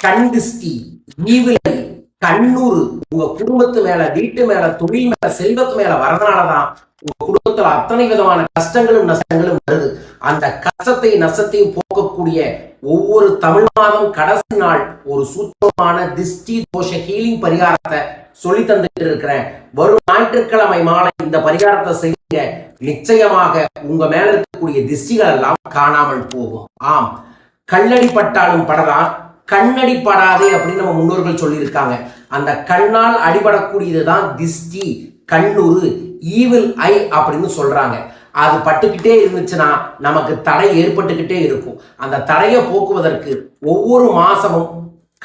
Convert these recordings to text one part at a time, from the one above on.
கண் திஷ்டி ஈவிலை கண்ணூறு உங்க குடும்பத்து மேல வீட்டு மேல தொழில் மேல செல்வத்து மேல வரதுனாலதான் உங்க குடும்பத்துல அத்தனை விதமான கஷ்டங்களும் நஷ்டங்களும் வருது. அந்த கஷ்டத்தை நஷ்டத்தையும் போக்கக்கூடிய ஒவ்வொரு தமிழ் மாதம் கடைசி நாள் ஒரு சூத்தமான திஷ்டி தோஷ ஹீலிங் பரிகாரத்தை சொல்லி தந்துட்டு இருக்கிறேன். வரும் ஞாயிற்றுக்கிழமை மாலை இந்த பரிகாரத்தை செய்ய நிச்சயமாக உங்க மேல இருக்கக்கூடிய திஷ்டிகள் எல்லாம் காணாமல் போகும். ஆம். கல்லடி பட்டாலும் படலாம். கண்ணடிப்படாதே அப்படின்னு நம்ம முன்னோர்கள் சொல்லியிருக்காங்க. அந்த கண்ணால் அடிபடக்கூடியது தான் திஷ்டி கண்ணூறு ஈவில் ஐ அப்படின்னு சொல்றாங்க. அது பட்டுக்கிட்டே இருந்துச்சுன்னா நமக்கு தடை ஏற்பட்டுக்கிட்டே இருக்கும். அந்த தடையை போக்குவதற்கு ஒவ்வொரு மாசமும்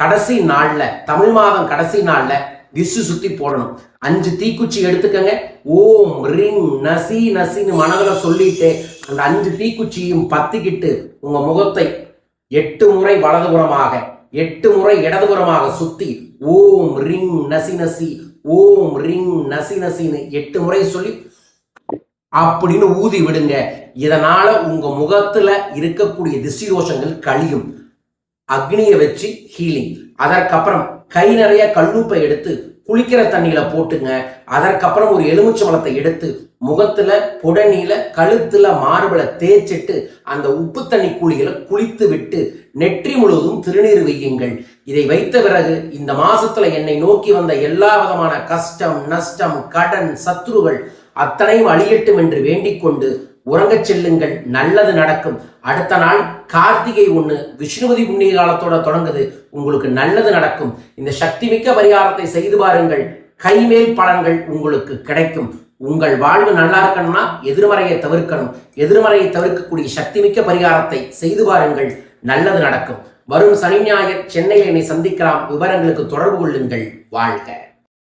கடைசி நாளில் தமிழ் மாதம் கடைசி நாளில் திசு சுத்தி போடணும். அஞ்சு தீக்குச்சி எடுத்துக்கங்க. ஓம் ரிங் நசி நசின்னு மனதில் சொல்லிட்டு அந்த அஞ்சு தீக்குச்சியும் பத்திக்கிட்டு உங்க முகத்தை எட்டு முறை வலதுபுறமாக எட்டு முறை இடதுபுறமாக சுத்தி ஓம் ரிங் நசி நசி ஓம் ரிங் நசி நசின்னு எட்டு முறை சொல்லி அப்படின்னு ஊதி விடுங்க. இதனால உங்க முகத்துல இருக்கக்கூடிய திசிரோஷங்கள் கழியும். அக்னியை வச்சு ஹீலிங் அதற்கப்புறம் கை நிறைய கல்லுப்பை எடுத்து குளிக்கிற தண்ணியில போட்டுங்க. அதற்கப்புறம் ஒரு எலுமிச்சம்பழத்தை எடுத்து முகத்துல புடனில கழுத்துல மார்பல தேய்ச்சிட்டு அந்த உப்பு தண்ணி கூலிகளை குளித்து விட்டு நெற்றி முழுவதும் திருநீர் வையுங்கள். இதை வைத்த பிறகு இந்த மாசத்துல என்னை நோக்கி வந்த எல்லா விதமான கஷ்டம் நஷ்டம் கடன் சத்துருகள் அத்தனையும் அழியட்டும் என்று வேண்டிக் கொண்டு உறங்கச் செல்லுங்கள் நல்லது நடக்கும். அடுத்த நாள் கார்த்திகை ஒன்று விஷ்ணுபதி புண்ணிய காலத்தோட தொடங்குது. உங்களுக்கு நல்லது நடக்கும். இந்த சக்தி மிக்க பரிகாரத்தை செய்து பாருங்கள். கைமேல் பலன்கள் உங்களுக்கு கிடைக்கும். உங்கள் வாழ்வு நல்லா இருக்கணும்னா எதிர்மறையை தவிர்க்கணும். எதிர்மறையை தவிர்க்கக்கூடிய சக்தி மிக்க பரிகாரத்தை செய்து பாருங்கள். நல்லது நடக்கும். வரும் சனி ஞாயிறு சென்னையில் என்னை சந்திக்கலாம். விவரங்களுக்கு தொடர்பு கொள்ளுங்கள். வாழ்க.